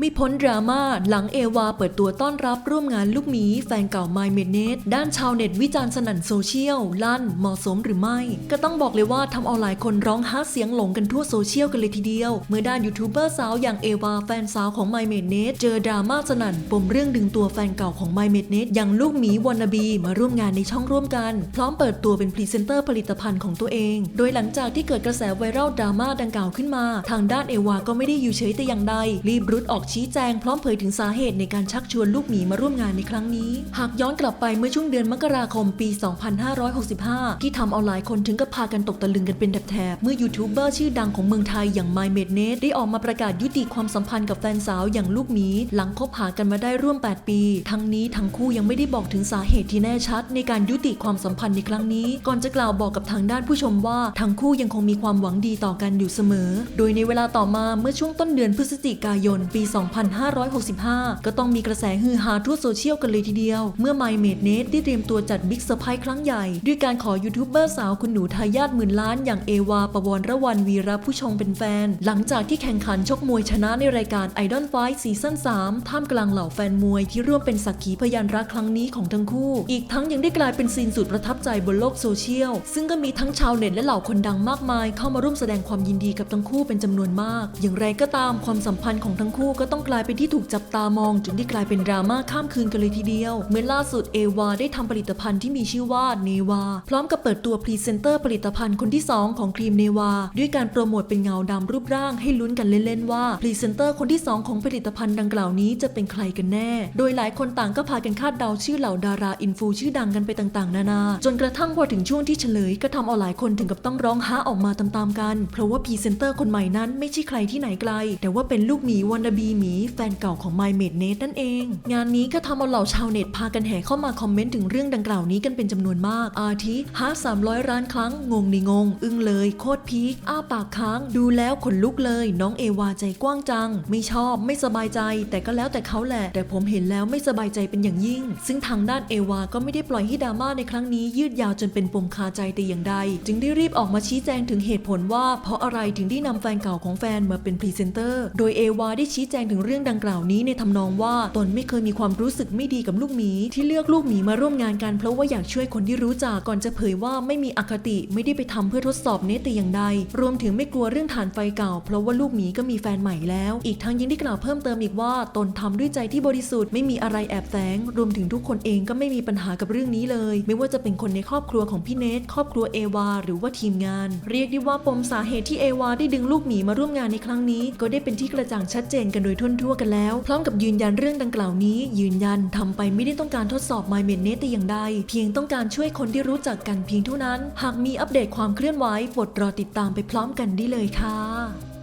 ไม่พ้นดราม่าหลังเอวาเปิดตัวต้อนรับร่วมงานลูกหมีแฟนเก่าไมเมเนตด้านชาวเน็ตวิจารณ์สนั่นโซเชียล ลั่นเหมาะสมหรือไม่ ก็ต้องบอกเลยว่าทำเอาหลายคนร้องฮาเสียงหลงกันทั่วโซเชียลกันเลยทีเดียว เมื่อด้านยูทูบเบอร์สาวอย่างเอวาแฟนสาวของไมเมเนตเจอดราม่าสนั่นปมเรื่องดึงตัวแฟนเก่าของไมเมเนตอย่างลูกหมีวานนาบีมาร่วมงานในช่องร่วมกัน พร้อมเปิดตัวเป็นพรีเซนเตอร์ผลิตภัณฑ์ของตัวเอง โดยหลังจากที่เกิดกระแสไวรัลดราม่าดังกล่าวขึ้นมา ทางด้านเอวาก็ไม่ได้อยู่เฉยแต่อย่างใดรีบรุดออกชี้แจงพร้อมเผยถึงสาเหตุในการชักชวนลูกหมีมาร่วมงานในครั้งนี้ หากย้อนกลับไปเมื่อช่วงเดือนมกราคมปี 2565 ที่ทำเอาหลายคนถึงกับพากันตกตะลึงกันเป็นแถบๆ เมื่อยูทูบเบอร์ชื่อดังของเมืองไทยอย่าง My m a d n e t ได้ออกมาประกาศยุติความสัมพันธ์กับแฟนสาวอย่างลูกหมี หลังคบหากันมาได้ร่วม 8 ปี ทั้งนี้ทั้งคู่ยังไม่ได้บอกถึงสาเหตุที่แน่ชัด ในการยุติความสัมพันธ์ในครั้งนี้ ก่อนจะกล่าวบอกกับทางด้านผู้ชมว่าทั้งคู่ยังคงมีความหวังดีต่อกันอยู่เสมอ โดยในเวลาต่อมาเมื่อช่วงต้นเดือนพฤศจิกายนปี2565 ก็ต้องมีกระแสฮือฮาทั่วโซเชียลกันเลยทีเดียว เมื่อ My m a d n e t ได้เตรียมตัวจัดบิ๊กเซอร์ไพรส์ครั้งใหญ่ ด้วยการขอยูทูบเบอร์สาวคุณหนูทายาทหมื่นล้านอย่างเอวาปวรระวันวีระผู้ชงเป็นแฟน หลังจากที่แข่งขันชกมวยชนะในรายการ Idol Fight ซีซั่น3 ท่ามกลางเหล่าแฟนมวยที่ร่วมเป็นสักขีพยานรักครั้งนี้ของทั้งคู่ อีกทั้งยังได้กลายเป็นซีนสุดประทับใจบนโลกโซเชียล ซึ่งก็มีทั้งชาวเน็ตและเหล่าคนดังมากมาย เข้ามาร่วมแสดงความยินดีกับทั้งคู่เป็นจำนวนมาก อย่างไรก็ตามความสัมพันธ์ของทั้งคู่ก็ต้องกลายเป็นที่ถูกจับตามอง จนได้กลายเป็นดราม่าข้ามคืนกันเลยทีเดียว เมื่อล่าสุดเอวาได้ทำผลิตภัณฑ์ที่มีชื่อว่าเนวา พร้อมกับเปิดตัวพรีเซนเตอร์ผลิตภัณฑ์คนที่ 2 ของครีมเนวา ด้วยการโปรโมทเป็นเงาดำรูปร่างให้ลุ้นกันเล่นๆว่าพรีเซนเตอร์คนที่ 2 ของผลิตภัณฑ์ดังกล่าวนี้จะเป็นใครกันแน่ โดยหลายคนต่างก็พากันคาดเดาชื่อเหล่าดาราอินฟูชื่อดังกันไปต่างๆ นานา จนกระทั่งพอถึงช่วงที่เฉลยก็ทำเอาหลายคนถึงกับต้องร้องฮาออกมาตามๆกัน เพราะว่าพรีเซนเตอร์คนใหม่นั้นไม่ใช่ใครที่ไหนไกล แต่ว่าเป็นลูกหมีวันนาบีหมีแฟนเก่าของ My m a d n e t นั่นเอง งานนี้ก็ทำเอาเหล่าชาวเน็ตพากันแห่เข้ามาคอมเมนต์ถึงเรื่องดังกล่าวนี้กันเป็นจำนวนมาก อาทิฮา300ล้านครั้ง งงในงง อึ้งเลย โคตรพีคอ้าปากค้าง ดูแล้วขนลุกเลย น้องเอวาใจกว้างจัง ไม่ชอบไม่สบายใจ แต่ก็แล้วแต่เขาแหละ แต่ผมเห็นแล้วไม่สบายใจเป็นอย่างยิ่ง ซึ่งทางด้านเอวาก็ไม่ได้ปล่อยให้ดราม่าในครั้งนี้ยืดยาวจนเป็นปมคาใจแต่อย่างใด จึงได้รีบออกมาชี้แจงถึงเหตุผลว่า เพราะอะไรถึงได้นำแฟนเก่าของแฟนมาเป็นพรีเซนเตอร์ โดยเอวาได้ชี้แจงถึงเรื่องดังกล่าวนี้ในทำนองว่าตนไม่เคยมีความรู้สึกไม่ดีกับลูกหมีที่เลือกลูกหมีมาร่วมงานกันเพราะว่าอยากช่วยคนที่รู้จักก่อนจะเผยว่าไม่มีอคติไม่ได้ไปทำเพื่อทดสอบเนตแต่อย่างใด รวมถึงไม่กลัวเรื่องฐานไฟเก่า เพราะว่าลูกหมีก็มีแฟนใหม่แล้ว อีกทั้งยังได้กล่าวเพิ่มเติมอีกว่าตนทำด้วยใจที่บริสุทธิ์ไม่มีอะไรแอบแฝงรวมถึงทุกคนเองก็ไม่มีปัญหากับเรื่องนี้เลย ไม่ว่าจะเป็นคนในครอบครัวของพี่เนทครอบครัวเอวาหรือว่าทีมงาน เรียกได้ว่าปมสาเหตุที่เอวาได้ดึงลูกหมีมาร่วมงานในครั้งนี้ ก็ได้เป็นที่กระจ่างชัดเจนกันโดยทั่วทั่วกันแล้ว พร้อมกับยืนยันเรื่องดังกล่าวนี้ ยืนยันทำไปไม่ได้ต้องการทดสอบ My m e n เนตแต่อย่างใด เพียงต้องการช่วยคนที่รู้จักกันเพียงเท่านั้น หากมีอัปเดตความเคลื่อนไหวโปรดรอติดตามไปพร้อมกันได้เลยค่ะ